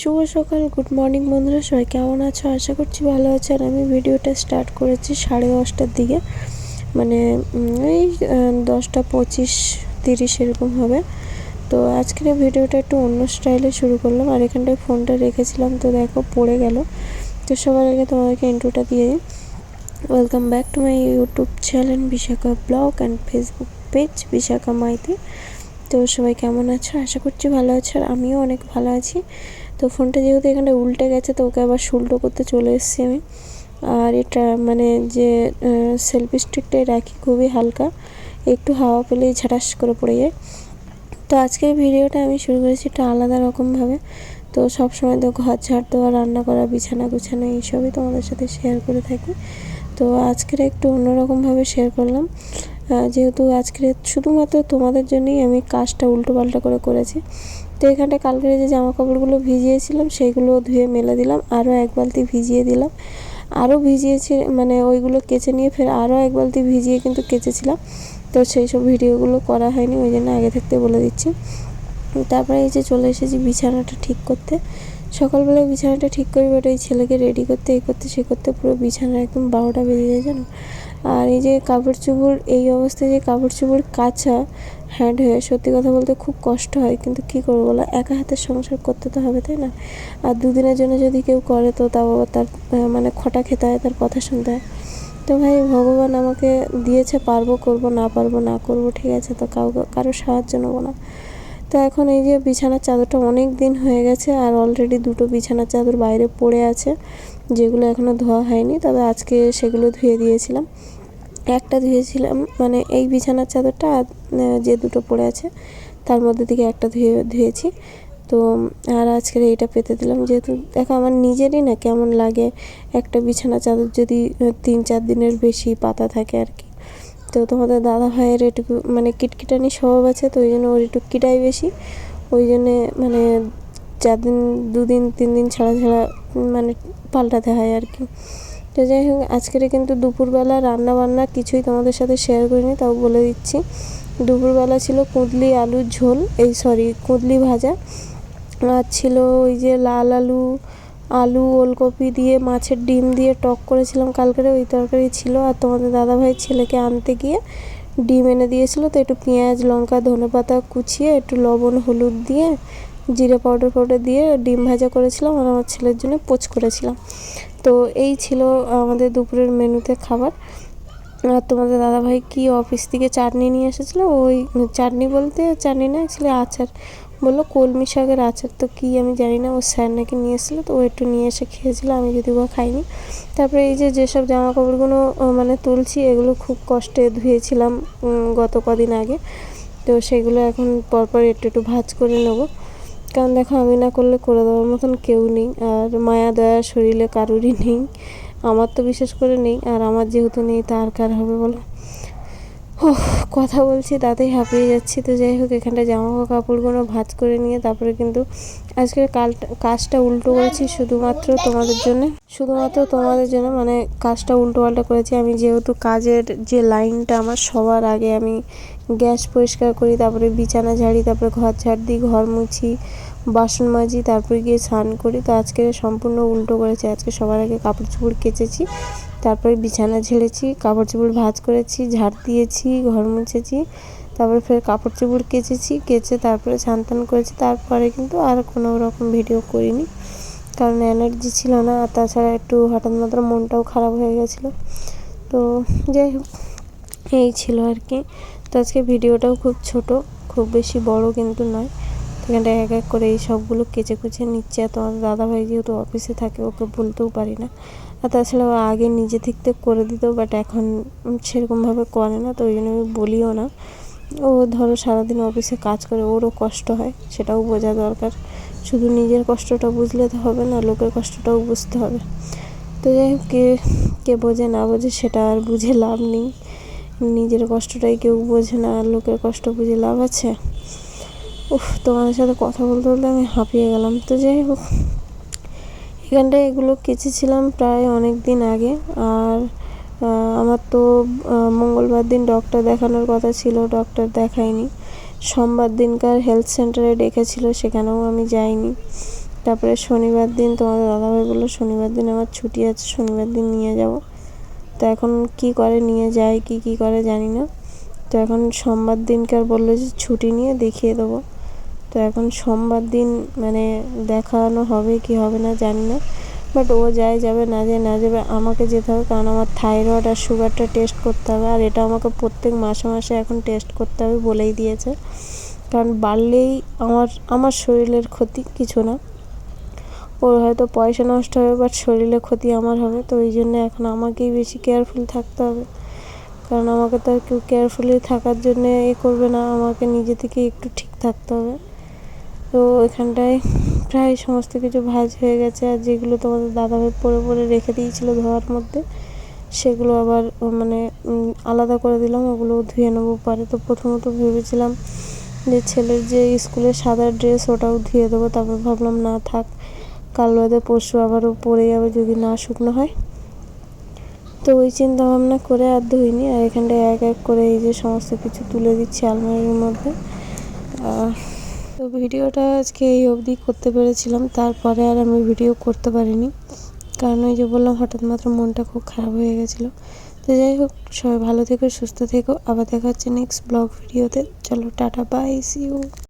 শুভ সকাল good morning বন্ধুরা, সবাই কেমন আছো? আশা করছি ভালো আছে। আর আমি ভিডিওটা স্টার্ট করেছি সাড়ে দশটার দিকে। মানে এই দশটা পঁচিশ, তিরিশ এরকম হবে। তো আজকের ভিডিওটা একটু অন্য স্টাইলে শুরু করলাম। আর এখানটায় ফোনটা রেখেছিলাম, তো দেখো, পড়ে গেল। তো সবার আগে তোমাদেরকে ইন্ট্রোটা দিয়ে দিই। Welcome back to my YouTube channel Bishakha vlog and Facebook page Bishakha Maity তো সবাই কেমন আছো? আশা করছি ভালো আছো। আর আমিও অনেক ভালো আছি। তো ফোনটা যেহেতু এখানে উল্টে গেছে, তো ওকে আবার শুল্টো করতে চলে এসেছি আমি। আর এটা মানে যে সেলফি স্টিকটাই রাখি খুবই হালকা। একটু হাওয়া পেলেই ঝাটাস করে পড়ে যায়। তো আজকের ভিডিওটা আমি শুরু করেছি একটু আলাদা রকমভাবে। তো সব সময় তো ঘর ঝাড় দেওয়া, রান্না করা, বিছানা গুছানো, এইসবই তোমাদের সাথে শেয়ার করে থাকি। তো আজকের একটু অন্যরকমভাবে শেয়ার করলাম। যেহেতু আজকের শুধুমাত্র তোমাদের জন্যই আমি কাজটা উল্টো পাল্টা করে করেছি। তো এখানটা কালকের যে জামা কাপড়গুলো ভিজিয়েছিলাম সেইগুলো ধুয়ে মেলে দিলাম, আরও এক বালতি ভিজিয়ে দিলাম। আরও ভিজিয়েছি মানে ওইগুলো কেচে নিয়ে ফের আরও এক বালতি ভিজিয়ে কিন্তু কেচেছিলাম। তো সেই সব ভিডিওগুলো করা হয়নি, ওই জন্য আগে থাকতে বলে দিচ্ছি। তারপরে এই যে চলে এসেছি বিছানাটা ঠিক করতে। সকালবেলায় বিছানাটা ঠিক করি বাট এই ছেলেকে রেডি করতে এই করতে, সে করতে পুরো বিছানা একদম বারোটা বেজে যায় জানো? আর এই যে কাপড় চোপড়, এই অবস্থায় যে কাপড় চোপড় কাচা হ্যান্ড হয়ে, সত্যি কথা বলতে খুব কষ্ট হয়। কিন্তু কী করব বলো? একা হাতে সংসার করতে তো হবে, তাই না? আর দুদিনের জন্য যদি কেউ করে, তো তাও তার মানে খটা খেতে হয়, তার কথা শুনতে হয়। তো ভাই, ভগবান আমাকে দিয়েছে, পারব, করব, না পারব, না করব, ঠিক আছে? তো কাউকে কারও সাহায্য নেব না। তো এখন এই যে বিছানার চাদরটা অনেক দিন হয়ে গেছে, আর অলরেডি দুটো বিছানার চাদর বাইরে পড়ে আছে। যেগুলো এখনও ধোয়া হয়নি, তবে আজকে সেগুলো ধুয়ে দিয়েছিলাম। একটা ধুয়েছিলাম মানে এই বিছানার চাদরটা আর যে দুটো পড়ে আছে, তার মধ্যে থেকে একটা ধুয়ে, ধুয়েছি। তো, আর আজকের এইটা পেতে দিলাম। যেহেতু দেখো আমার নিজেরই না কেমন লাগে একটা বিছানা চাদর যদি তিন চার দিনের বেশি পাতা থাকে আর কি। তো তোমাদের দাদা ভাইয়ের এটুকু মানে কিটকিটানি স্বভাব আছে, তো ওই জন্য ওর একটু কিটাই বেশি। ওই জন্যে মানে চার দিন দুদিন তিন দিন ছাড়া ছাড়া মানে পাল্টাতে হয় আর কি। তো যাই হোক, আজকের কিন্তু দুপুরবেলা রান্না বান্না কিছুই তোমাদের সাথে শেয়ার করিনি, তাও বলে দিচ্ছি। দুপুরবেলা ছিল কুঁদলি আলুর ঝোল, এই সরি কুঁদলি ভাজা। আর ছিল ওই যে লাল আলু আলু, ওলকপি দিয়ে, মাছের ডিম দিয়ে টক করেছিলাম কালকের ওই তরকারি ছিল। আর তোমাদের দাদাভাই ছেলেকে আনতে গিয়ে ডিম এনে দিয়েছিল, তো একটু পেঁয়াজ, লঙ্কা, ধনেপাতা কুচিয়ে, একটু লবণ, হলুদ দিয়ে জিরে পাউডার পাউডার দিয়ে ডিম ভাজা করেছিলাম আর আমার ছেলের জন্য পোচ করেছিলাম। তো এই ছিল আমাদের দুপুরের মেনুতে খাবার। আর তোমাদের দাদাভাই কি অফিস থেকে চাটনি নিয়ে এসেছিল? ওই চাটনি বলতে, চাটনি না অ্যাকচুয়ালি আচার। বলল কলমি শাকের আচার। তো কী আমি জানি না, ও স্যার নাকি নিয়ে এসেছিল, তো ও একটু নিয়ে এসে খেয়েছিলো, আমি যদি বা খাইনি। তারপরে এই যে যেসব জামা কাপড়গুলো মানে তুলছি, এগুলো খুব কষ্টে ধুয়েছিলাম গত কদিন আগে। তো সেগুলো এখন পরপর একটু একটু ভাজ করে নেব। কারণ দেখো আমি না করলে করে দেওয়ার মতন কেউ নেই। আর মায়া, দয়া, শরীরে কারোরই নেই। আমার তো বিশেষ করে নেই। আর আমার যেহেতু নেই তা আর কার হবে বলো? কথা বলছি, তাতেই হাঁপিয়ে যাচ্ছি। তো যাই হোক, এখানটা জামা কাপড়গুলো ভাজ করে নিয়ে তারপরে কিন্তু আজকে কাল কাজটা উল্টো করেছি শুধুমাত্র তোমাদের জন্য। শুধুমাত্র তোমাদের জন্য মানে কাজটা উল্টো পাল্টা করেছি। আমি যেহেতু কাজের যে লাইনটা আমার সবার আগে আমি গ্যাস পরিষ্কার করি, তারপরে বিছানা ঝাড়ি, তারপরে ঘর ঝাড় দিই, ঘর মুছি, বাসন মাজি, তারপরে গিয়ে স্নান করি। তো আজকে সম্পূর্ণ উল্টো করেছি। আজকে সবার আগে কাপড় চোপড় কেচেছি, তারপরে বিছানা ঝেড়েছি, কাপড় চোপড় ভাজ করেছি, ঝাড় দিয়েছি, ঘর মুছেছি, তারপরে ফের কাপড় চোপড় কেচেছি, কেচে তারপরে স্নান টান করেছি। তারপরে কিন্তু আর কোনো রকম ভিডিও করিনি, কারণ এনার্জি ছিল না। আর তাছাড়া একটু হঠাৎ মাত্র মনটাও খারাপ হয়ে গেছিল। তো যাই হোক, এই ছিল আর কি। তো আজকে ভিডিওটাও খুব ছোট, খুব বেশি বড় কিন্তু নয়। এখানটা এক এক করে এই সবগুলো কেচে কুচে নিচ্ছে আর তোমার দাদাভাই যেহেতু অফিসে থাকে, ওকে বলতেও পারি না। আর তাছাড়া আগে নিজে থেকে করে দিত বাট এখন সেরকমভাবে করে না, তো ওই জন্য আমি বলিও না। ও ধরো সারাদিন অফিসে কাজ করে, ওরও কষ্ট হয়, সেটাও বোঝা দরকার। শুধু নিজের কষ্টটা বুঝলে তো হবে না, লোকের কষ্টটাও বুঝতে হবে। তো যাই হোক, কে কে বোঝে না বোঝে সেটা আর বুঝে লাভ নেই। নিজের কষ্টটাই কেউ বোঝে না আর লোকের কষ্ট বুঝে লাভ আছে। উফ, তোমাদের সাথে কথা বলতে বলতে আমি হাঁপিয়ে গেলাম। তো যাই হোক, এখানটায় এগুলো কেচেছিলাম প্রায় অনেক দিন আগে আর আমার তো মঙ্গলবার দিন ডক্টর দেখানোর কথা ছিল ডক্টর দেখাইনি সোমবার দিনকার হেলথ সেন্টারে ডেকেছিল সেখানেও আমি যাইনি। তারপরে শনিবার দিন তোমাদের দাদাভাই বলল শনিবার দিন আমার ছুটি আছে, শনিবার দিন নিয়ে যাব। তো এখন কি করে নিয়ে যায়, কি কি করে জানি না। তো এখন সোমবার দিনকার বলল যে ছুটি নিয়ে দেখিয়ে দেবো। তো এখন সোমবার দিন মানে দেখানো হবে কি হবে না জানি না। বাট ও যায় যাবে, না যায় না যাবে আমাকে যেতে হবে, কারণ আমার থাইরয়েড আর সুগারটা টেস্ট করতে হবে। আর এটা আমাকে প্রত্যেক মাসে মাসে এখন টেস্ট করতে হবে বলেই দিয়েছে। কারণ বাড়লেই আমার আমার শরীরের ক্ষতি কিছু না। ওর হয়তো পয়সা নষ্ট হবে বাট শরীরে ক্ষতি আমার হবে, তো ওই জন্য এখন আমাকেই বেশি কেয়ারফুল থাকতে হবে। কারণ আমাকে তো আর কেউ কেয়ারফুলি থাকার জন্য এ করবে না, আমাকে নিজে থেকে একটু ঠিক থাকতে হবে। তো এখানটায় প্রায় সমস্ত কিছু ভাজ হয়ে গেছে, আর যেগুলো তোমাদের দাদাভাই পরে পরে রেখে দিয়েছিল ধোয়ার মধ্যে, সেগুলো আবার মানে আলাদা করে দিলাম ওগুলো ধুয়ে নেব পরে। তো প্রথমত ভেবেছিলাম যে ছেলের যে স্কুলের সাদা ড্রেস ওটাও ধুয়ে দেবো, তারপর ভাবলাম না থাক কাল বাদে পরশু আবারও পরে যাবে যদি না শুকনো হয়। তো ওই চিন্তা ভাবনা করে আর ধুইনি, আর এখানটায় এক এক করে এই যে সমস্ত কিছু তুলে দিচ্ছি আলমারির মধ্যে। তো ভিডিওটা আজকে এই অবধি করতে পেরেছিলাম, তারপরে আর আমি ভিডিও করতে পারিনি। কারণ ওই যে বললাম, হঠাৎ মাত্র মনটা খুব খারাপ হয়ে গেছিল। তো যাই হোক, সবাই ভালো থেকো, সুস্থ থেকো। আবার দেখা হচ্ছে নেক্সট ব্লগ ভিডিওতে। চলো, টাটা বাই সি ইউ